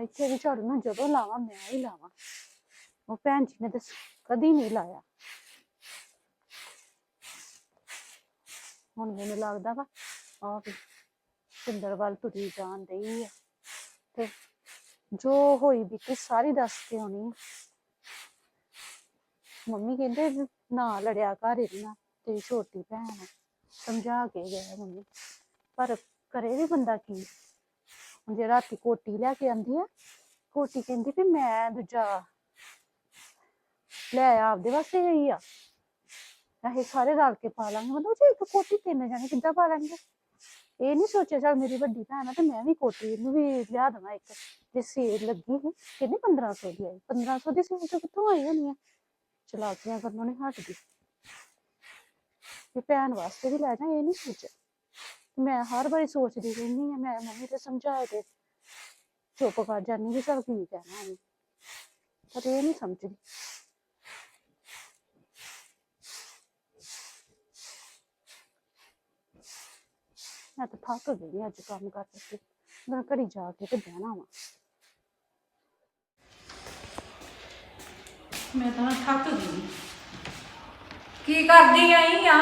ਇੱਥੇ ਵੀ ਝਾੜੂ ਨਾ ਜਦੋਂ ਲਾਵਾਂ, ਮੈਂ ਹੀ ਲਾਵਾਂ। ਉਹ ਭੈਣ ਜੀ ਨੇ ਤਾਂ ਕਦੀ ਨਹੀਂ ਲਾਇਆ। ਹੁਣ ਮੈਨੂੰ ਲੱਗਦਾ ਵਾ ਆ ਵੀ ਸਿੰਦਰ ਤੁਰੀ ਜਾਣ ਡਈ ਆ। ਤੇ ਜੋ ਹੋਈ ਬੀਤੀ ਸਾਰੀ ਦੱਸ ਕੇ ਆਉਣੀ ਮੰਮੀ ਕਹਿੰਦੇ ਨਾ ਲੜਿਆ ਘਰ ਇਹਦੇ ਨਾਲ, ਤੇਰੀ ਛੋਟੀ ਭੈਣ ਆ। ਸਮਝਾ ਕੇ ਗਏ ਮੰਮੀ। ਪਰ ਕਰੇ ਵੀ ਬੰਦਾ ਕੀ? ਹੁਣ ਜੇ ਰਾਤੀ ਕੋਟੀ ਲੈ ਕੇ ਆਂਦੀ ਆ, ਕੋਟੀ ਕਹਿੰਦੀ ਵੀ ਮੈਂ ਦੂਜਾ ਲੈ ਆ ਆਪਦੇ ਵਾਸਤੇ ਗਈ ਆ। ਇਹ ਸਾਰੇ ਰਲ ਕੇ ਪਾ ਲਾਂਗੇ। ਮਤਲਬ ਜੇ ਇੱਕ ਕੋਟੀ ਤਿੰਨ ਜਾਣੇ ਕਿੱਦਾਂ ਪਾ ਲਾਂਗੇ? ਇਹ ਨਹੀਂ ਸੋਚਿਆ, ਚੱਲ ਮੇਰੀ ਵੱਡੀ ਭੈਣ ਆ ਤੇ ਮੈਂ ਵੀ ਕੋਟੀ ਇਹਨੂੰ ਵੀ ਲਿਆ ਦੇਵਾਂ ਇੱਕ। ਜੇ ਸੇਲ ਲੱਗੀ ਸੀ, ਕਹਿੰਦੀ 1500 ਦੀ ਆਈ। 1500 ਦੀ ਸੇਲ ਤੋਂ ਕਿੱਥੋਂ ਆਈ ਹੋਣੀ ਆ? ਚਲਾਕੀਆਂ ਕਰਨੋਂ ਨਹੀਂ ਹਟਦੀ। ਤੇ ਭੈਣ ਵਾਸਤੇ ਵੀ ਲੈ ਜਾ, ਇਹ ਨਹੀਂ ਸੋਚਿਆ। ਮੈਂ ਹਰ ਵਾਰੀ ਸੋਚਦੀ ਰਹਿੰਦੀ ਆ ਮੈਂ ਮੰਮੀ ਤੇ ਸਮਝਾਏ ਤੇ ਚੁੱਪ ਕਰ ਜਾਂਦੀ ਵੀ ਚਲ ਕੀ ਕਹਿਣਾ ਉਹਨੇ। ਪਰ ਇਹ ਨਹੀਂ ਸਮਝਦੀ। ਮੈਂ ਤਾਂ ਥੱਕ ਗਈ ਅੱਜ ਕੰਮ ਕਰਕੇ ਕੇ ਮੈਂ ਘੜੀ ਜਾ ਕੇ ਤੇ ਬਹਿਣਾ ਵਾ। ਮੈਂ ਤਾਂ ਥੱਕ ਗਈ। ਕੀ ਕਰਦੀ ਆਈ ਆ?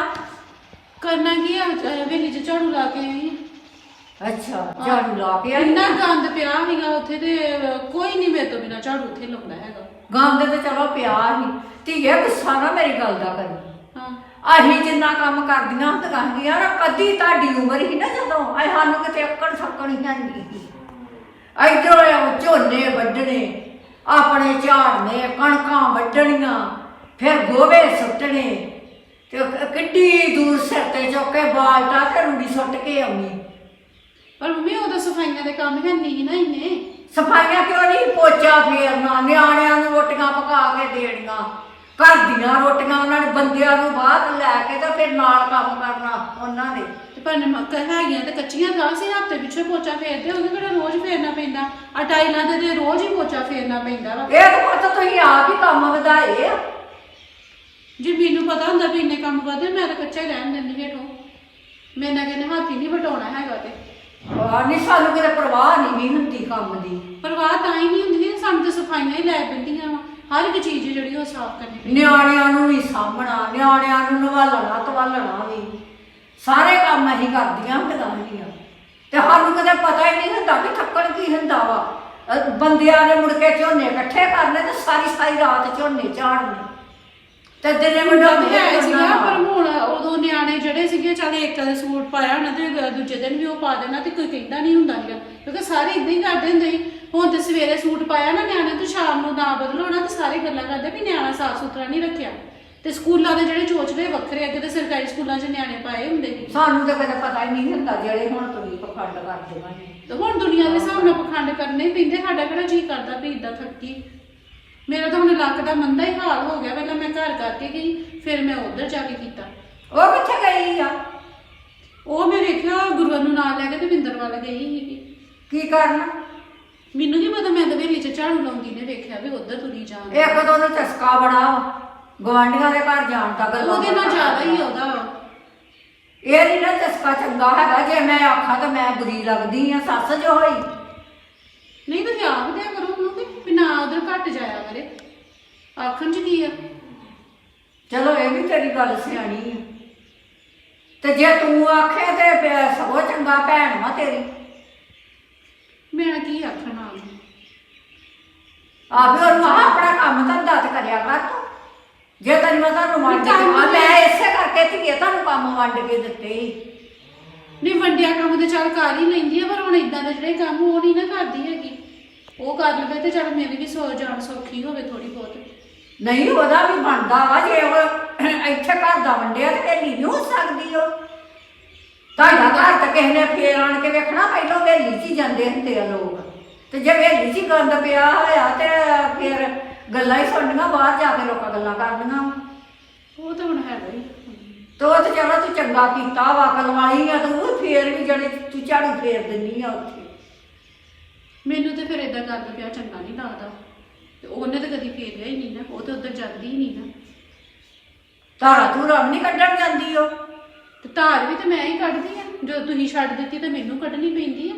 ਕਰਨਾ ਕੀ ਆ? ਵੇਲੀ ਚ ਝਾੜੂ ਲਾ ਕੇ ਆਈ। ਅੱਛਾ ਝਾੜੂ ਲਾ ਕੇ ਆਈ ਇੰਨਾ ਗੰਦ ਪਿਆ ਸੀਗਾ ਉੱਥੇ ਤੇ ਕੋਈ ਨਹੀਂ ਮੇਰੇ ਤੋਂ ਬਿਨਾ ਝਾੜੂ ਉੱਥੇ ਲਾਉਂਦਾ ਹੈਗਾ। ਗੰਦ ਤੇ ਚਲੋ ਪਿਆ ਸੀ ਧੀਏ ਗੁੱਸਾ ਨਾ ਮੇਰੀ ਗੱਲ ਦਾ ਕਰੀ। ਹਾਂ। ਅਸੀਂ ਜਿੰਨਾ ਕੰਮ ਕਰਦੀਆਂ ਹੁੰਦੀਆਂ ਸੀਗੀਆਂ ਨਾ ਕਦੀ ਤੁਹਾਡੀ ਉਮਰ ਹੀ ਨਾ ਜਦੋਂ ਐ ਸਾਨੂੰ ਕਿਤੇ ਅੱਕੜ ਸੱਕਣ ਹੀ ਨਹੀਂ ਇਧਰੋਂ ਝੋਨੇ ਵੱਢਣੇ ਆਪਣੇ ਝਾੜਨੇ ਕਣਕਾਂ ਵੱਢਣੀਆਂ ਫਿਰ ਗੋਵੇ ਸੁੱਟਣੇ। ਤੇ ਕ- ਕਿੱਡੀ ਦੂਰ ਸਿਰ ਤੇ ਚੁੱਕ ਕੇ ਬਾਲਟਾ ਤੇ ਰੂੜੀ ਸੁੱਟ ਕੇ ਆਉਣੀ। ਪਰ ਮੰਮੀ ਉਹਦਾ ਸਫਾਈਆਂ ਦੇ ਕੰਮ ਹੈ ਨਹੀਂ ਨਾ ਇੰਨੇ। ਸਫਾਈਆਂ ਕਿਉਂ ਨਹੀਂ? ਪੋਚਾ ਫੇਰਨਾ ਨਿਆਣਿਆਂ ਨੂੰ ਰੋਟੀਆਂ ਪਕਾ ਕੇ ਦੇਣੀਆਂ। ਘਰ ਦੀਆਂ ਰੋਟੀਆਂ ਉਹਨਾਂ ਨੇ ਬੰਦਿਆਂ ਨੂੰ ਬਾਹਰ ਲੈ ਕੇ ਤਾਂ ਫਿਰ ਨਾਲ ਕੰਮ ਕਰਨਾ ਉਹਨਾਂ ਦੇ ਤੇ ਪਰ ਮੱਕਰ ਹੈਗੀਆਂ ਤੇ ਕੱਚੀਆਂ ਥਾਂ ਸੀ ਹਫ਼ਤੇ ਪਿੱਛੇ ਪੋਚਾ ਫੇਰਦੇ ਉਹਨੂੰ ਕਿਹੜਾ ਰੋਜ਼ ਫੇਰਨਾ ਪੈਂਦਾ? ਆ ਟਾਈਲਾਂ ਦੇ ਤੇ ਰੋਜ਼ ਹੀ ਪੋਚਾ ਫੇਰਨਾ ਪੈਂਦਾ ਵਾ। ਇਹ ਤਾਂ ਪੁੱਤ ਤੁਸੀਂ ਆਪ ਹੀ ਕੰਮ ਵਧਾਏ ਆ। ਜੇ ਮੈਨੂੰ ਪਤਾ ਹੁੰਦਾ ਵੀ ਇੰਨੇ ਕੰਮ ਕਰਦੇ ਮੈਂ ਤਾਂ ਕੱਚਾ ਹੀ ਰਹਿਣ ਦਿੰਦੀ ਹੇਠੋਂ। ਮੈਂ ਨਾ ਕਹਿੰਦੇ ਹੱਥ ਹੀ ਨਹੀਂ ਵਟਾਉਣਾ ਹੈਗਾ ਤੇ। ਆਹ, ਨਹੀਂ ਸਾਨੂੰ ਕਿਤੇ ਪਰਵਾਹ ਨਹੀਂ ਵੀ ਹੁੰਦੀ ਕੰਮ ਦੀ। ਪਰਵਾਹ ਤਾਂ ਹੀ ਨਹੀਂ ਹੁੰਦੀ ਸੀ, ਸਾਨੂੰ ਤਾਂ ਸਫਾਈਆਂ ਹੀ ਲੈ ਪੈਂਦੀਆਂ ਵਾ। ਹਰ ਇੱਕ ਚੀਜ਼ ਜਿਹੜੀ ਉਹ ਸਾਫ਼ ਕਰਨੀ ਪੈਂਦੀ। ਨਿਆਣਿਆਂ ਨੂੰ ਵੀ ਸਾਂਭਣਾ ਨਿਆਣਿਆਂ ਨੂੰ ਨਵਾਲਣਾ ਤਵਾਲਣਾ ਵੀ। ਸਾਰੇ ਕੰਮ ਅਸੀਂ ਕਰਦੀਆਂ ਸੀਗੀਆਂ ਤੇ ਸਾਨੂੰ ਕਦੇ ਪਤਾ ਹੀ ਨਹੀਂ ਹੁੰਦਾ ਕਿ ਥੱਕਣ ਕੀ ਹੁੰਦਾ ਵਾ। ਅਹ ਬੰਦਿਆਂ ਨੇ ਮੁੜ ਕੇ ਝੋਨੇ ਇਕੱਠੇ ਕਰਨੇ ਤੇ ਸਾਰੀ ਸਾਰੀ ਰਾਤ ਝੋਨੇ ਝਾੜਨੇ। ਤੇ ਦਿਨੇ ਮੁੰਡਾ ਮੁੰਡਾ ਤੇ ਹੈ ਸੀਗਾ ਪਰ ਹੁਣ ਉਦੋਂ ਨਿਆਣੇ ਜਿਹੜੇ ਸੀਗੇ ਚੱਲ ਇੱਕ ਦੇ ਸੂਟ ਪਾਇਆ ਉਹਨਾਂ ਤੇ ਗ- ਦੂਜੇ ਦਿਨ ਵੀ ਉਹ ਪਾ ਦੇਣਾ ਤੇ ਕੋਈ ਕਹਿੰਦਾ ਨਹੀਂ ਹੁੰਦਾ ਸੀਗਾ। ਕਿਉਂਕਿ ਸਾਰੇ ਇਦਾਂ ਹੀ ਕਰਦੇ ਹੁੰਦੇ ਸੀ। ਹੁਣ ਤੇ ਸਵੇਰੇ ਸੂਟ ਪਾਇਆ ਨਾ ਨਿਆਣੇ ਤੇ ਸ਼ਾਮ ਨੂੰ ਨਾ ਬਦਲੋ ਨਾ ਤੇ ਸਾਰੇ ਗੱਲਾਂ ਕਰਦੇ ਵੀ ਨਿਆਣਾ ਸਾਫ਼ ਸੁਥਰਾ ਨਹੀਂ ਰੱਖਿਆ। ਤੇ ਸਕੂਲਾਂ ਦੇ ਜਿਹੜੇ ਚੋਚਲੇ ਵੱਖਰੇ ਅੱਗੇ ਤੇ ਸਰਕਾਰੀ ਸਕੂਲਾਂ 'ਚ ਨਿਆਣੇ ਪਾਏ ਹੁੰਦੇ ਸੀ। ਸਾਨੂੰ ਤਾਂ ਕਦੇ ਪਤਾ ਹੀ ਨਹੀਂ ਹੁੰਦਾ ਜਿਹੜੇ ਹੁਣ ਤੁਸੀਂ ਪਖੰਡ ਕਰਦੇ ਨੇ ਤੇ ਹੁਣ ਦੁਨੀਆ ਦੇ ਹਿਸਾਬ ਨਾਲ ਪਖੰਡ ਕਰਨੇ ਹੀ ਪੈਂਦੇ ਸਾਡਾ ਕਿਹੜਾ ਜੀ ਕਰਦਾ ਵੀ ਇਦਾਂ ਥੱਕੀ। ਮੇਰਾ ਤਾਂ ਹੁਣ ਲੱਕ ਦਾ ਮੰਦਾ ਹੀ ਹਾਲ ਹੋ ਗਿਆ ਪਹਿਲਾਂ ਮੈਂ ਘਰ ਕਰਕੇ ਗਈ ਫਿਰ ਮੈਂ ਉਧਰ ਜਾ ਕੇ ਕੀਤਾ। ਉਹ ਕਿੱਥੇ ਗਈ ਆ? ਉਹ ਮੈਂ ਵੇਖਿਆ ਗੁਰੂਆਂ ਨੂੰ ਨਾਲ ਲੈ ਕੇ ਤੇ ਵਿੰਦਰ ਵੱਲ ਗਈ ਸੀਗੀ। ਕੀ ਕਰਨਾ? ਮੈਨੂੰ ਕੀ ਪਤਾ ਮੈਂ ਤਾਂ ਵੇਲੀ ਚ ਝਾੜੂ ਲਾਉਂਦੀ ਨੇ ਵੇਖਿਆ ਵੀ ਉਧਰ ਤੁਰੀ ਜਾਣ ਇੱਕ ਤਾਂ ਉਹਨੂੰ ਚਸਕਾ ਬੜਾ ਗਵਾਂਢੀਆਂ ਦੇ ਘਰ ਜਾਣ ਦਾ ਗੱਲਾਂ ਉਹਦੇ ਨਾਲ ਜ਼ਿਆਦਾ ਹੀ ਉਹਦਾ। ਵਾ। ਇਹ ਨਹੀਂ ਨਾ ਚਸਕਾ ਚੰਗਾ ਹੈਗਾ ਜੇ ਮੈਂ ਆਖਾਂ ਤਾਂ ਮੈਂ ਬੁਰੀ ਲੱਗਦੀ ਆ ਸੱਸ ਜੋ ਹੋਈ। ਨਹੀਂ ਤੁਸੀਂ ਆਪ ਦਿਆ ਕਰੋ। ਨਾ ਉਧਰ ਘੱਟ ਜਾਇਆ ਕਰੇ। ਆਖਣ ਚ ਕੀ ਆ? ਚਲੋ ਇਹ ਵੀ ਤੇਰੀ ਗੱਲ ਸਿਆਣੀ ਆ। ਤੇ ਜੇ ਤੂੰ ਆਖੇ ਤੇ ਫਿਰ ਸਗੋਂ ਚੰਗਾ ਭੈਣ ਵਾ ਤੇਰੀ। ਮੈਂ ਕੀ ਆਖਣਾ ਉਹਨੂੰ? ਆਪੇ ਉਹਨੂੰ ਆਹ ਆਪਣਾ ਕੰਮ ਧੰਦਾ ਤੇ ਕਰਿਆ ਕਰ ਤੂੰ। ਜੇ ਤੈਨੂੰ ਮੈਂ ਤੁਹਾਨੂੰ ਵੰਡ ਕੇ ਕੰਮ ਆ ਮੈਂ ਇਸੇ ਕਰਕੇ ਧੀਏ ਤੁਹਾਨੂੰ ਕੰਮ ਵੰਡ ਕੇ ਦਿੱਤੇ। ਈ। ਨਹੀਂ ਵੰਡਿਆ ਕੰਮ ਤੇ ਚੱਲ ਕਰ ਹੀ ਲੈਂਦੀ ਆ ਪਰ ਹੁਣ ਇਦਾਂ ਦੇ ਜਿਹੜੇ ਕੰਮ ਉਹ ਨਹੀਂ ਨਾ ਕਰਦੀ ਹੈਗੀ। ਉਹ ਕਰ ਲਵੇ ਤੇ ਚੱਲ ਮੇਰੀ ਵੀ ਸੋ ਜਾਣ ਸੌਖੀ ਹੋਵੇ ਥੋੜੀ ਬਹੁਤ। ਨਹੀਂ ਉਹਦਾ ਵੀ ਬਣਦਾ ਵਾ ਜੇ ਉਹ ਇੱਥੇ ਘਰ ਦਾ ਵੰਡਿਆ ਤੇ ਵੇਲੀ ਨਹੀਂ ਹੋ ਸਕਦੀ ਉਹ। ਤੁਹਾਡਾ ਘਰ ਤਾਂ ਕਿਸੇ ਨੇ ਫੇਰ ਆਣ ਕੇ ਵੇਖਣਾ ਪਹਿਲਾਂ ਵੇਲੀ 'ਚ ਹੀ ਜਾਂਦੇ ਹੁੰਦੇ ਆ ਲੋਕ। ਤੇ ਜੇ ਵੇਲੀ 'ਚ ਹੀ ਗੰਦ ਪਿਆ ਹੋਇਆ ਤੇ ਫਿਰ ਗੱਲਾਂ ਹੀ ਸੁਣਨੀਆਂ ਬਾਹਰ ਜਾ ਕੇ ਲੋਕਾਂ ਗੱਲਾਂ ਕਰਨੀਆਂ। ਉਹ ਤਾਂ ਹੁਣ ਹੀ। ਤੇ ਉਹ ਤੇ ਚਲੋ ਤੂੰ ਚੰਗਾ ਕੀਤਾ ਵਾ ਅਕਲ ਵਾਲੀ ਆ ਤੂੰ ਫੇਰ ਵੀ ਜਿਹੜੇ ਤੂੰ ਝਾੜੂ ਫੇਰ ਦਿੰਨੀ ਆ ਉੱਥੇ। ਮੈਨੂੰ ਤੇ ਫਿਰ ਇਦਾਂ ਕਰਨ ਪਿਆ ਚੰਗਾ ਨਹੀਂ ਲੱਗਦਾ। ਤੇ ਉਹਨੇ ਤਾਂ ਕਦੀ ਫੇਰਿਆ ਹੀ ਨਹੀਂ ਨਾ ਉਹ ਤਾਂ ਉਧਰ ਜਾਂਦੀ ਹੀ ਨਹੀਂ ਨਾ। ਧਾਰਾ ਤੂੰ ਰਮ ਨਹੀਂ ਕੱਢਣ ਜਾਂਦੀ ਉਹ? ਤੇ ਧਾਰ ਵੀ ਤੇ ਮੈਂ ਹੀ ਕੱਢਦੀ ਆ ਜਦੋਂ ਤੁਸੀਂ ਛੱਡ ਦਿੱਤੀ ਤਾਂ ਮੈਨੂੰ ਕੱਢਣੀ ਪੈਂਦੀ ਆ।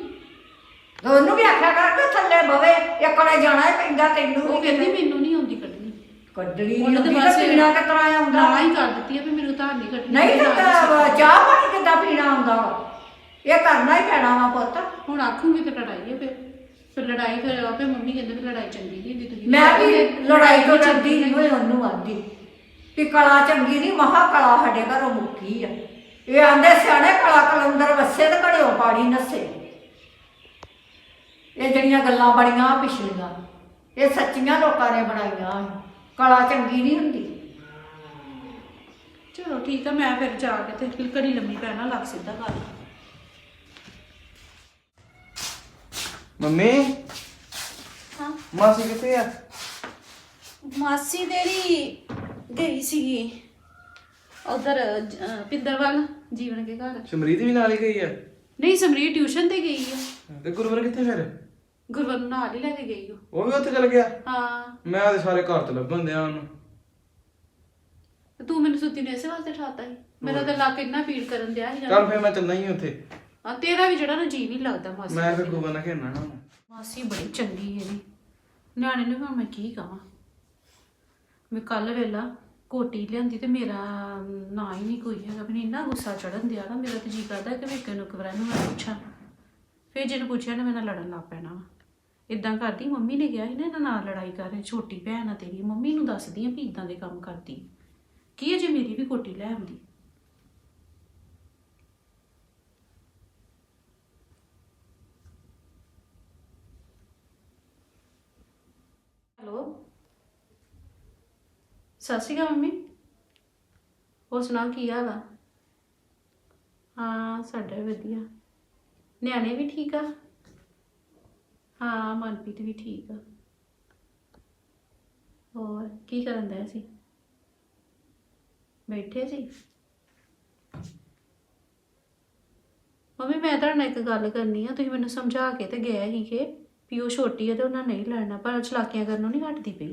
ਤੇ ਉਹਨੂੰ ਵੀ ਆਖਿਆ ਕਰ ਕਿ ਥੱਲੇ ਬਵੇ ਵਾਲੇ ਜਾਣਾ ਹੀ ਪੈਂਦਾ ਤੈਨੂੰ ਉਹ ਵੀ ਕਹਿੰਦੀ। ਮੈਨੂੰ ਨਹੀਂ ਆਉਂਦੀ ਕੱਢਣੀ। ਕੱਢਣੀ ਨਹੀਂ ਉਹਨੇ ਹੁੰਦੀ ਤਾਂ ਬਸ ਪੀਣਾ ਤਰ੍ਹਾਂ ਆਉਂਦਾ? ਨਾ ਹੀ ਕਰ ਦਿੱਤੀ ਆ ਵੀ ਮੈਨੂੰ ਤਾਂ ਨਹੀਂ ਕੱਢਣੀ ਨਹੀਂ ਤਾਂ ਚਾਹ ਪਾਣੀ ਕਿੱਦਾਂ ਪੀਣਾ ਆਉਂਦਾ ਵਾ? ਇਹ ਕਰਨਾ ਹੀ ਪੈਣਾ ਵਾ ਪੁੱਤ। ਹੁਣ ਆਖੂਗੀ ਤੇ ਲੜਾਈ ਹੈ ਫਿਰ। ਫਿਰ ਲੜਾਈ ਫਿਰ ਆਪੇ ਮੰਮੀ ਕਹਿੰਦੇ ਵੀ ਲੜਾਈ ਚੰਗੀ ਨਹੀਂ ਹੁੰਦੀ ਤੁਸੀਂ ਮੈਂ ਵੀ ਲੜਾਈ ਤੋਂ ਚੰਗੀ ਨਹੀਂ ਹੋਈ ਉਹਨੂੰ ਆਂਦੀ ਕਿ ਕਲਾ ਚੰਗੀ ਨਹੀਂ ਮਹਾ ਕਲਾ ਸਾਡੇ ਘਰੋਂ ਮੁੱਕੀ ਆ। ਇਹ ਆਂਦੇ ਸਿਆਣੇ ਕਲਾ ਕਲੰਦਰ ਵਸੇ ਤੇ ਘੜਿਓ ਪਾਣੀ ਨਸੇ। ਇਹ ਜਿਹੜੀਆਂ ਗੱਲਾਂ ਬੜੀਆਂ ਪਿਛਲੀਆਂ ਇਹ ਸੱਚੀਆਂ ਲੋਕਾਂ ਨੇ ਬਣਾਈਆਂ ਕਲਾ ਚੰਗੀ ਨਹੀਂ ਹੁੰਦੀ। ਚਲੋ ਠੀਕ ਆ ਮੈਂ ਫਿਰ ਜਾ ਕੇ ਤੇ ਘੜੀ ਲੰਮੀ ਪੈਣਾ ਲੱਗ ਸਿੱਧਾ ਕਰ ਮੰਮੀ? ਹਾਂ? ਮਾਸੀ ਕਿੱਥੇ ਆ? ਮਾਸੀ ਤੇਰੀ ਗਈ ਸੀਗੀ। ਉਧਰ ਪਿੰਦਰਵਾਲ ਜੀਵਨ ਕੇ ਘਰ। ਸਮਰੀਤ ਵੀ ਨਾਲ ਹੀ ਗਈ ਆ? ਨਹੀਂ ਸਮਰੀਤ ਟਿਊਸ਼ਨ ਤੇ ਗਈ ਆ। ਤੇ ਗੁਰਵਰ ਕਿੱਥੇ ਫਿਰ? ਗੁਰਵਰ ਨੂੰ ਨਾਲ ਹੀ ਲੈ ਕੇ ਗਈ ਉਹ। ਉਹ ਵੀ ਉੱਥੇ ਚਲ ਗਿਆ? ਹਾਂ। ਮੈਂ ਤੇ ਸਾਰੇ ਘਰ ਤੇ ਲੱਭਣ ਦਿਆ ਉਹਨੂੰ। ਤੇ ਮੈਨੂੰ ਸੁੱਤੀ ਨੇ ਇਸੇ ਵਾਸਤੇ ਠਾਤਾ ਸੀ। ਮੇਰਾ ਤਾਂ ਲੱਕ ਇੰਨਾ ਪੀੜ ਕਰਨ ਦਿਆ ਸੀ ਕੱਲ ਫਿਰ ਮੈਂ ਚੱਲਣਾ ਹੀ ਉੱਥੇ। ਹਾਂ ਤੇਰਾ ਵੀ ਜਿਹੜਾ ਨਾ ਜੀ ਨਹੀਂ ਲੱਗਦਾ ਮਾਸੀ ਮੈਂ ਫਿਰ ਗੁਰਵਰ ਨਾਲ ਖੇਡਣਾ ਨਾ ਮਾਸੀ ਬੜੀ ਚੰਗੀ ਹੈ ਜੀ। ਨਿਆਣੇ ਨੂੰ ਹੁਣ ਮੈਂ ਕੀ ਕਹਾਂ? ਮੈਂ ਕੱਲ ਵੇਲਾ ਕੋਟੀ ਲਿਆਂਦੀ ਤੇ ਮੇਰਾ ਨਾ ਹੀ ਨਹੀਂ ਕੋਈ ਹੈਗਾ। ਮੈਨੂੰ ਇੰਨਾ ਗੁੱਸਾ ਚੜਨ ਦਿਆ ਨਾ ਮੇਰਾ ਤੇ ਜੀ ਕਰਦਾ ਕਿ ਮੈਂ ਕਿਹਨੂੰ ਕਬਰਾਂ ਨੂੰ ਮੈਂ ਪੁੱਛਾਂ। ਫਿਰ ਜਿਹਨੂੰ ਪੁੱਛਿਆ ਨਾ ਮੇਰੇ ਨਾਲ ਲੜਨ ਲੱਗ ਪੈਣਾ ਵਾ। ਇਦਾਂ ਕਰਦੀ ਮੰਮੀ ਨੇ ਕਿਹਾ ਸੀ ਨਾ ਇਹਨਾਂ ਨਾਲ ਲੜਾਈ ਕਰ ਰਹੀ ਛੋਟੀ ਭੈਣ ਆ ਤੇਰੀ। ਮੰਮੀ ਨੂੰ ਦੱਸਦੀ ਆ ਵੀ ਇਦਾਂ ਦੇ ਕੰਮ ਕਰਦੀ। ਕੀ ਹੈ ਜੇ ਮੇਰੀ ਵੀ ਕੋਟੀ ਲੈ ਆਉਂਦੀ ਹੈਲੋ ਸਤਿ ਸ਼੍ਰੀ ਅਕਾਲ ਮੰਮੀ। ਹੋਰ ਸੁਣਾ ਕੀ ਹਾਲ ਆ? ਹਾਂ, ਸਾਡਾ ਵੀ ਵਧੀਆ। ਨਿਆਣੇ ਵੀ ਠੀਕ ਆ? ਹਾਂ, ਮਨਪ੍ਰੀਤ ਵੀ ਠੀਕ ਆ। ਹੋਰ, ਕੀ ਕਰਨ ਦਾ ਸੀ? ਬੈਠੇ ਸੀ? ਮੰਮੀ, ਮੈਂ ਤੁਹਾਡੇ ਨਾਲ ਇੱਕ ਗੱਲ ਕਰਨੀ ਆ। ਤੁਸੀਂ ਮੈਨੂੰ ਸਮਝਾ ਕੇ ਤੇ ਗਏ ਸੀਗੇ ਵੀ ਉਹ ਛੋਟੀ ਆ ਤੇ ਉਹਨਾਂ ਨਹੀਂ ਲੜਨਾ, ਪਰ ਚਲਾਕੀਆਂ ਕਰਨੋਂ ਨਹੀਂ ਹਟਦੀ ਪਈ।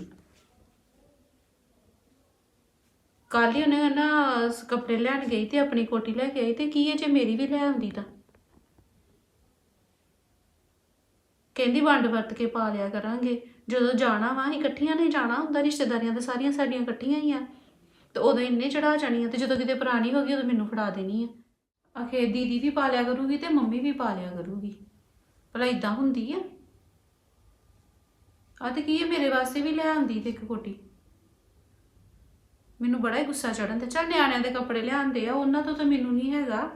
ਕੱਲ ਹੀ ਉਹਨੇ ਨਾ ਸ- ਕੱਪੜੇ ਲੈਣ ਗਈ ਤੇ ਆਪਣੀ ਕੋਟੀ ਲੈ ਕੇ ਆਈ ਤੇ ਕੀ ਹੈ ਜੇ ਮੇਰੀ ਵੀ ਲੈ ਆਉਂਦੀ ਤਾਂ? ਕਹਿੰਦੀ ਵੰਡ ਵਰਤ ਕੇ ਪਾ ਲਿਆ ਕਰਾਂਗੇ। ਜਦੋਂ ਜਾਣਾ ਵਾ, ਅਸੀਂ ਇਕੱਠੀਆਂ ਨੇ ਜਾਣਾ ਹੁੰਦਾ, ਰਿਸ਼ਤੇਦਾਰੀਆਂ ਤਾਂ ਸਾਰੀਆਂ ਸਾਡੀਆਂ ਇਕੱਠੀਆਂ ਹੀ ਆ। ਤੇ ਉਦੋਂ ਇੰਨੇ ਚੜਾ ਜਾਣੀਆਂ ਤੇ ਜਦੋਂ ਕਿਤੇ ਪੁਰਾਣੀ ਹੋ ਗਈ, ਉਦੋਂ ਮੈਨੂੰ ਫੜਾ ਦੇਣੀ ਆ। ਆਖੇ, ਦੀਦੀ ਵੀ ਪਾ ਲਿਆ ਕਰੂਗੀ ਤੇ ਮੰਮੀ ਵੀ ਪਾ ਲਿਆ ਕਰੂਗੀ। ਭਲਾ ਇਦਾਂ ਹੁੰਦੀ ਆ? ਆ ਤੇ ਕੀ ਹੈ ਮੇਰੇ ਵਾਸਤੇ ਵੀ ਲੈ ਆਉਂਦੀ ਤੇ ਇੱਕ ਕੋਟੀ? ਮੈਨੂੰ ਬੜਾ ਹੀ ਗੁੱਸਾ ਚੜਨ ਤੇ ਚੱਲ ਨਿਆਣਿਆਂ ਦੇ ਕੱਪੜੇ ਲਿਆਂਦੇ ਆ, ਉਹਨਾਂ ਤੋਂ ਤਾਂ ਮੈਨੂੰ ਨਹੀਂ ਹੈਗਾ।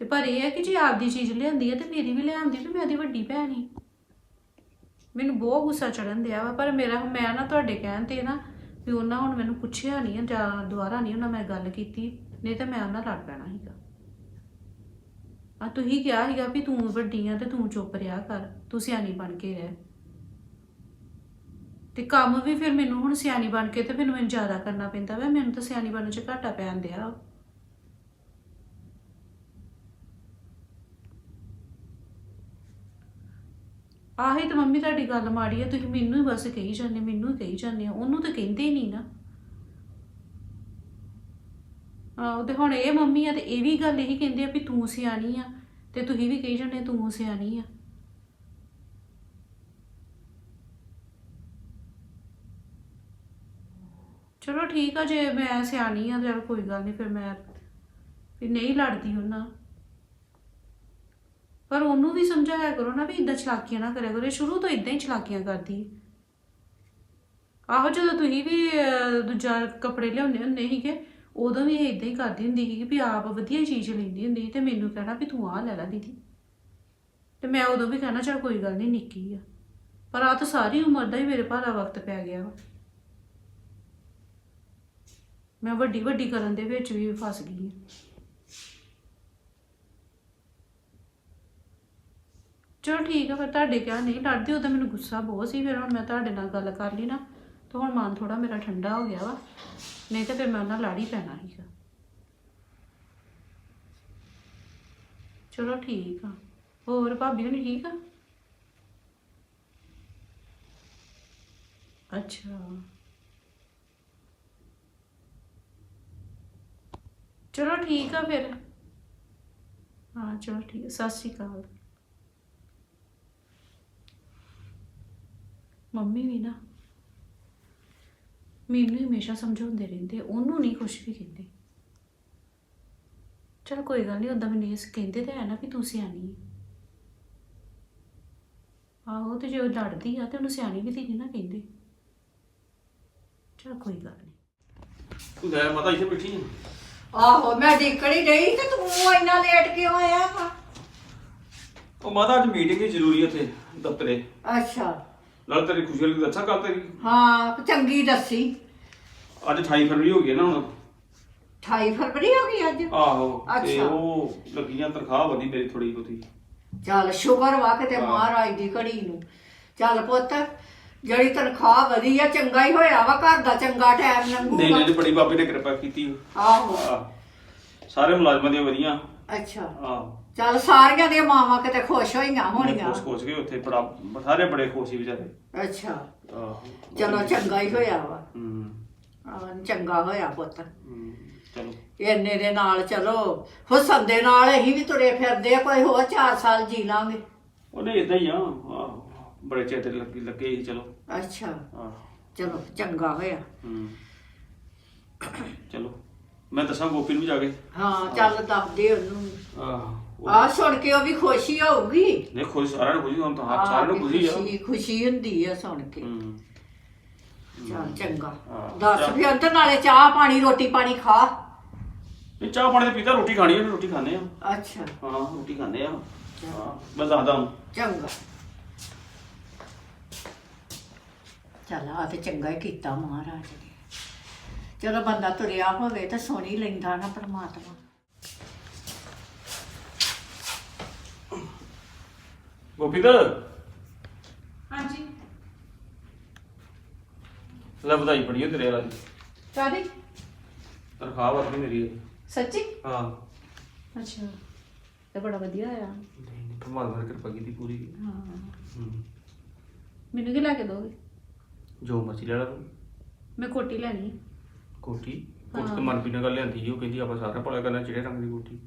ਤੇ ਪਰ ਇਹ ਹੈ ਕਿ ਜੇ ਆਪਦੀ ਚੀਜ਼ ਲਿਆਂਦੀ ਹੈ ਤੇ ਮੇਰੀ ਵੀ ਲਿਆਂਦੀ ਵੀ ਮੈਂ ਉਹਦੀ ਵੱਡੀ ਭੈਣ ਹੀ। ਮੈਨੂੰ ਬਹੁਤ ਗੁੱਸਾ ਚੜਨ ਦਿਆ ਵਾ, ਪਰ ਮੇਰਾ, ਮੈਂ ਨਾ ਤੁਹਾਡੇ ਕਹਿਣ ਤੇ ਨਾ ਵੀ ਉਹਨਾਂ ਹੁਣ ਮੈਨੂੰ ਪੁੱਛਿਆ ਨਹੀਂ ਆ ਜਾਂ ਦੁਬਾਰਾ ਨਹੀਂ ਉਹਨਾਂ ਮੈਂ ਗੱਲ ਕੀਤੀ, ਨਹੀਂ ਤਾਂ ਮੈਂ ਉਹਨਾਂ ਲੜ ਪੈਣਾ ਸੀਗਾ। ਆ ਤੁਸੀਂ ਕਿਹਾ ਸੀਗਾ ਵੀ ਤੂੰ ਵੱਡੀ ਆ ਤੇ ਤੂੰ ਚੁੱਪ ਰਿਹਾ ਕਰ, ਤੂੰ ਸਿਆਣੀ ਬਣ ਕੇ ਰਹਿ। ਤੇ ਕੰਮ ਵੀ ਫਿਰ ਮੈਨੂੰ ਹੁਣ ਸਿਆਣੀ ਬਣ ਕੇ ਤੇ ਫਿਰ ਮੈਨੂੰ ਜ਼ਿਆਦਾ ਕਰਨਾ ਪੈਂਦਾ ਵਾ, ਮੈਨੂੰ ਤਾਂ ਸਿਆਣੀ ਬਣਨ ਚ ਘਾਟਾ ਪੈਣ ਦਿਆ ਆਹੀ ਤਾਂ ਮੰਮੀ ਤੁਹਾਡੀ ਗੱਲ ਮਾੜੀ ਹੈ ਤੁਸੀਂ ਮੈਨੂੰ ਹੀ ਬਸ ਕਹੀ ਜਾਂਦੇ, ਮੈਨੂੰ ਹੀ ਕਹੀ ਜਾਂਦੇ ਆ, ਉਹਨੂੰ ਤਾਂ ਕਹਿੰਦੇ ਹੀ ਨਹੀਂ ਨਾ। ਆਹ ਤੇ ਹੁਣ ਇਹ ਮੰਮੀ ਆ ਤੇ ਇਹ ਵੀ ਗੱਲ ਇਹੀ ਕਹਿੰਦੇ ਆ ਵੀ ਤੂੰ ਸਿਆਣੀ ਆ ਤੇ ਤੁਸੀਂ ਵੀ ਕਹੀ ਜਾਂਦੇ ਤੂੰ ਸਿਆਣੀ ਆ। ਚਲੋ ਠੀਕ ਆ ਜੇ ਮੈਂ ਸਿਆਣੀ ਆ ਚਲ ਕੋਈ ਗੱਲ ਨਹੀਂ ਫਿਰ ਮੈਂ ਵੀ ਨਹੀਂ ਲੜਦੀ ਉਹਨਾਂ। ਪਰ ਉਹਨੂੰ ਵੀ ਸਮਝਾਇਆ ਕਰੋ ਨਾ ਵੀ ਇਦਾਂ ਚਲਾਕੀਆਂ ਨਾ ਕਰਿਆ ਕਰੋ ਇਹ ਸ਼ੁਰੂ ਤੋਂ ਇਦਾਂ ਹੀ ਚਲਾਕੀਆਂ ਕਰਦੀ। ਹੈ। ਆਹੋ ਜਦੋਂ ਤੁਸੀਂ ਵੀ ਅਹ, ਦੂਜਾ ਕੱਪੜੇ ਲਿਆਉਂਦੇ ਹੁੰਦੇ ਸੀਗੇ ਉਦੋਂ ਵੀ ਇਹ ਇਦਾਂ ਹੀ ਕਰਦੀ ਹੁੰਦੀ ਸੀ ਵੀ ਆਪ ਵਧੀਆ ਚੀਜ਼ ਲੈਂਦੀ ਹੁੰਦੀ ਸੀ ਤੇ ਮੈਨੂੰ ਕਹਿਣਾ ਵੀ ਤੂੰ ਆਹ ਲੈ ਲੈ ਦੀਦੀ। ਤੇ ਮੈਂ ਉਦੋਂ ਵੀ ਕਹਿਣਾ ਚਲ ਕੋਈ ਗੱਲ ਨਹੀਂ ਨਿੱਕੀ ਆ। ਪਰ ਆ ਤਾਂ ਸਾਰੀ ਉਮਰ ਦਾ ਹੀ ਮੇਰੇ ਭਾਰਾ ਵਕਤ ਪੈ ਗਿਆ ਵਾ। ਮੈਂ ਵੱਡੀ ਵੱਡੀ ਕਰਨ ਦੇ ਵਿੱਚ ਵੀ ਫਸ ਗਈ ਹਾਂ। ਚਲੋ ਠੀਕ ਆ, ਫਿਰ ਤੁਹਾਡੇ ਕਿਹਾ ਨਹੀਂ ਲੜਦੀ ਉਹ ਤਾਂ ਮੈਨੂੰ ਗੁੱਸਾ ਬਹੁਤ ਸੀ, ਫਿਰ ਹੁਣ ਮੈਂ ਤੁਹਾਡੇ ਨਾਲ ਗੱਲ ਕਰ ਲਈ ਨਾ, ਤਾਂ ਹੁਣ ਮਨ ਥੋੜਾ ਮੇਰਾ ਠੰਡਾ ਹੋ ਗਿਆ ਵਾ, ਨਹੀਂ ਤਾਂ ਫਿਰ ਮੈਂ ਉਹਨਾਂ ਲੜ ਹੀ ਪੈਣਾ ਸੀਗਾ। ਚਲੋ ਠੀਕ ਆ, ਹੋਰ ਭਾਬੀ ਹੁਣੀ ਠੀਕ ਆ? ਅੱਛਾ। ਚਲੋ ਠੀਕ ਆ ਫਿਰ। ਹਾਂ, ਚਲੋ ਠੀਕ ਆ। ਸਤਿ ਸ਼੍ਰੀ ਅਕਾਲ। ਮੰਮੀ ਵੀ ਨਾ ਮੈਨੂੰ ਹੀ ਹਮੇਸ਼ਾ ਸਮਝਾਉਂਦੇ ਰਹਿੰਦੇ ਉਹਨੂੰ ਨਹੀਂ ਕੁਝ ਵੀ ਕਹਿੰਦੇ। ਚਲ ਕੋਈ ਗੱਲ ਨਹੀਂ ਹੁੰਦਾ ਮੈਨੂੰ ਇਸ ਕਹਿੰਦੇ ਤਾਂ ਹੈ ਨਾ ਵੀ ਤੂੰ ਸਿਆਣੀ ਹੈ ਆਹੋ, ਤੇ ਜੇ ਉਹ ਲੜਦੀ ਆ ਤੇ ਉਹਨੂੰ ਸਿਆਣੀ ਵੀ ਤੇ ਨਹੀਂ ਨਾ ਕਹਿੰਦੇ। ਚਲ ਕੋਈ ਗੱਲ ਨਹੀਂ। ਤੂੰ ਲੈ ਮਾਤਾ ਇੱਥੇ ਬੈਠੀ ਆ। ਆਹੋ ਮੈਂ ਡਿੱਕੜੀ ਗਈ ਤੇ ਤੂੰ ਇੰਨਾ ਲੇਟ ਕਿਉਂ ਆਇਆ ਵਾ? ਉਹ ਮਾਤਾ ਅੱਜ ਮੀਟਿੰਗ ਹੀ ਜ਼ਰੂਰੀ ਹੈ ਉੱਥੇ ਦਫ਼ਤਰੇ। ਅੱਛਾ। ਨਾਲ ਤੇਰੀ ਖੁਸ਼ੀ ਵਾਲੀ ਦੱਸਾਂ ਕੱਲ ਤੇਰੀ? ਹਾਂ ਚੰਗੀ ਦੱਸੀ। ਅੱਜ 28 ਫਰਵਰੀ ਹੋ ਗਈ ਹੈ ਨਾ ਹੁਣ। 28 ਫਰਵਰੀ ਹੋ ਗਈ ਅੱਜ? ਆਹੋ ਤੇ ਅੱਛਾ। ਉਹ ਲੱਗੀਆਂ ਤਨਖਾਹ ਵਧੀ ਮੇਰੀ ਥੋੜੀ ਬਹੁਤੀ। ਚੱਲ ਸ਼ੁਕਰ ਵਾ ਕਿਤੇ ਹਾਂ। ਮਹਾਰਾਜ ਦੀ ਘੜੀ ਨੂੰ। ਚੱਲ ਪੁੱਤ ਜਿਹੜੀ ਤਨਖਾਹ ਵਧੀ ਆ ਚੰਗਾ ਹੀ ਹੋਇਆ ਵਾ ਘਰ ਦਾ ਚੰਗਾ ਟਾਈਮ ਨਹੀਂ ਲੰਘੂਗਾ ਨਹੀਂ ਬੜੀ ਬਾਬੇ ਨੇ ਕਿਰਪਾ ਕੀਤੀ। ਆਹੋ। ਆਹ, ਸਾਰੇ ਮੁਲਾਜ਼ਮਾਂ ਦੀਆਂ ਵਧੀਆਂ। ਅੱਛਾ। ਆਹ। ਚੱਲ ਸਾਰੀਆਂ ਦੀਆਂ ਮਾਵਾਂ ਕਿਤੇ ਖੁਸ਼ ਹੋਈਆਂ ਹੋਣੀਆਂ। ਖੁਸ਼ ਖੁਸ਼ ਗਏ ਉੱਥੇ ਬੜਾ ਸਾਰੇ ਬੜੇ ਖੁਸ਼ ਸੀ ਵਿਚਾਰੇ। ਅੱਛਾ। ਆਹ। ਚਲੋ ਚੰਗਾ ਹੀ ਹੋਇਆ ਵਾ। ਹੂੰ। ਆਹ, ਚੰਗਾ ਹੋਇਆ ਪੁੱਤ। ਹੂੰ, ਚਲੋ। ਇੰਨੇ ਦੇ ਨਾਲ ਚਲੋ ਹੁਸਨ ਦੇ ਨਾਲ ਅਸੀਂ ਵੀ ਤੁਰੇ ਫਿਰਦੇ ਆ ਕੋਈ ਹੋਰ 4 ਸਾਲ ਜੀ ਲਾਂਗੇ। ਉਹਨੇ ਇਦਾਂ ਹੀ ਆ। ਆਹ, ਬੜੇ ਚਿਰ ਤੇ ਲੱਗੇ ਲੱਗੇ ਸੀ ਚਲੋ। ਅੱਛਾ। ਆਹ ਚਲੋ ਚੰਗਾ ਹੋਇਆ। ਹੂੰ। ਚਲੋ ਮੈਂ ਦੱਸਾਂ ਗੋਪੀ ਨੂੰ ਵੀ ਜਾ ਕੇ। ਹਾਂ ਚੱਲ ਦੱਸ ਦੇ ਉਹਨੂੰ। ਆਹ ਆ ਸੁਣ ਕੇ ਉਹ ਵੀ ਖੁਸ਼ੀ ਹੋਊਗੀ। ਨਹੀਂ ਖੁਸ਼ ਸਾਰਿਆਂ ਨੂੰ ਖੁਸ਼ੀ ਹੁਣ ਤਾਂ ਆਹ, ਸਾਰਿਆਂ ਨੂੰ ਖੁਸ਼ੀ ਆ। ਖੁਸ਼ੀ ਖੁਸ਼ੀ ਹੁੰਦੀ ਆ ਸੁਣ ਕੇ। ਹੂੰ। ਚੱਲ ਚੰਗਾ। ਹਾਂ, ਦੱਸ ਚੱਲ। ਅੰਦਰ ਨਾਲੇ ਚਾਹ ਪਾਣੀ ਰੋਟੀ ਪਾਣੀ ਖਾ। ਇਹ ਚਾਹ ਪਾਣੀ ਤੇ ਪੀਤਾ ਰੋਟੀ ਖਾਣੀ ਹੈ ਰੋਟੀ ਖਾਣੇ ਆ। ਅੱਛਾ। ਹਾਂ ਰੋਟੀ ਖਾਣੇ ਆ। ਹਾਂ ਮੈਂ ਦੱਸਦਾ ਹਾਂ ਚੰਗਾ। ਚੱਲ ਆ ਤੇ ਚੰਗਾ ਹੀ ਕੀਤਾ ਮਹਾਰਾਜ ਨੇ। ਚਲੋ ਬੰਦਾ ਤੁਰਿਆ ਹੋਵੇ ਤਾਂ ਸੁਣ ਲੈਂਦਾ ਨਾ ਪ੍ਰਮਾਤਮਾ। ਗੋਪੀ ਦਾ ਹਾਂਜੀ। ਲੈ ਵਧਾਈ ਬੜੀ ਹੈ ਤੇਰੇ ਵਾਲੀ। ਕਾਦੀ ਤਨਖਾਹ ਵਧੀ ਮੇਰੀ। ਸੱਚੀ? ਹਾਂ। ਅੱਛਾ। ਤੇ ਬੜਾ ਵਧੀਆ ਆ ਨਹੀਂ ਨਹੀਂ ਪਰਮਾਤਮਾ ਨੇ ਕਿਰਪਾ ਕੀਤੀ ਪੂਰੀ। ਹੂੰ। ਮੈਨੂੰ ਕੀ ਲੈ ਕੇ ਦੋਗੇ? ਜੋ ਮਰਜ਼ੀ ਲੈ ਲਾ ਤੂੰ। ਮੈਂ ਕੋਟੀ ਲੈਣੀ ਹੈ। ਕੋਠੀ ਕੋਠੀ ਹਾਂ। ਤੇ ਮਨਪ੍ਰੀਤ ਨੇ ਗੱਲ ਲਿਆਂਦੀ ਸੀ, ਉਹ ਕਹਿੰਦੀ ਆਪਾਂ ਸਾਰਾ ਭਲਾ ਕਰਨਾ ਜਿਹੜੇ ਰੰਗ ਦੀ ਕੋਠੀ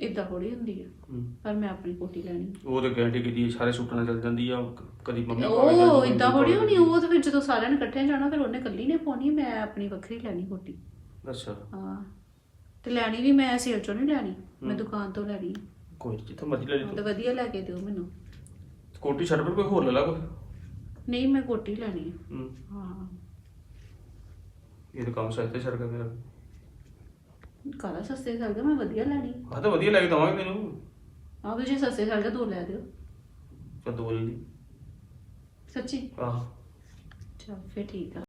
ਏਦਾਂ ਥੋੜੀ ਹੁੰਦੀ ਆ ਹੂੰ। ਪਰ ਮੈਂ ਆਪਣੀ ਕੋਟੀ ਲੈਣੀ ਉਹ ਤੇ ਗੈਂਟੀ ਕੀਤੀ ਸਾਰੇ ਸੁੱਟਾਂ ਨਾਲ ਚੱਲ ਜਾਂਦੀ ਆ ਕ- ਕਦੀ ਮੰਮੀ ਪਾ ਕੇ ਜਾਂਦੀ, ਉਹ ਕਦੀ ਇਦਾਂ ਪਾ ਥੋੜੀ ਹੋਣੀ। ਉਹ ਤਾਂ ਫਿਰ ਜਦੋਂ ਸਾਰਿਆਂ ਨੇ ਇਕੱਠੇ ਜਾਣਾ ਫਿਰ ਉਹਨੇ ਇਕੱਲੀ ਨੇ ਪਾਉਣੀ ਮੈਂ ਆਪਣੀ ਵੱਖਰੀ ਲੈਣੀ ਕੋਟੀ। ਅੱਛਾ। ਹਾਂ। ਤੇ ਲੈਣੀ ਵੀ ਮੈਂ ਸੇਲ ਚੋਂ ਨਹੀਂ ਲੈਣੀ ਮੈਂ। ਦੁਕਾਨ ਤੋਂ ਲੈਣੀ ਕੋਈ ਨੀ, ਜਿੱਥੋਂ ਮਰਜ਼ੀ ਲੈ ਲਈ ਤੇ। ਤੂੰ ਵਧੀਆ ਲੈ ਕੇ ਦਿਓ ਮੈਨੂੰ। ਕੋਠੀ ਛੱਡ ਪਰ ਕੋਈ ਹੋਰ ਲੈ ਲਾ ਕੋਈ। ਨਹੀਂ ਮੈਂ ਕੋਟੀ ਲੈਣੀ ਹੈ ਹੂੰ। ਹਾਂ। ਇਹ ਤਾਂ ਕੰਮ ਸਸਤੇ ਛੱਡ ਕੇ ਮੇਰਾ ਕਾਲਾ ਸਸਤੇ ਚੱਲਦਾ ਮੈਂ ਵਧੀਆ ਲੈਣੀ। ਆ ਤਾਂ ਵਧੀਆ ਲੈ ਕੇ ਦਵਾਂਗੇ ਤੈਨੂੰ। ਆਹ ਵੀ ਜੇ ਸਸਤੇ ਚੱਲਦਾ ਦੋ ਲੈ ਦਿਓ। ਚੱਲ ਦੋ ਲੈ ਲਈ ਸੱਚੀ? ਆਹ। ਚਲ ਫਿਰ ਠੀਕ ਆ।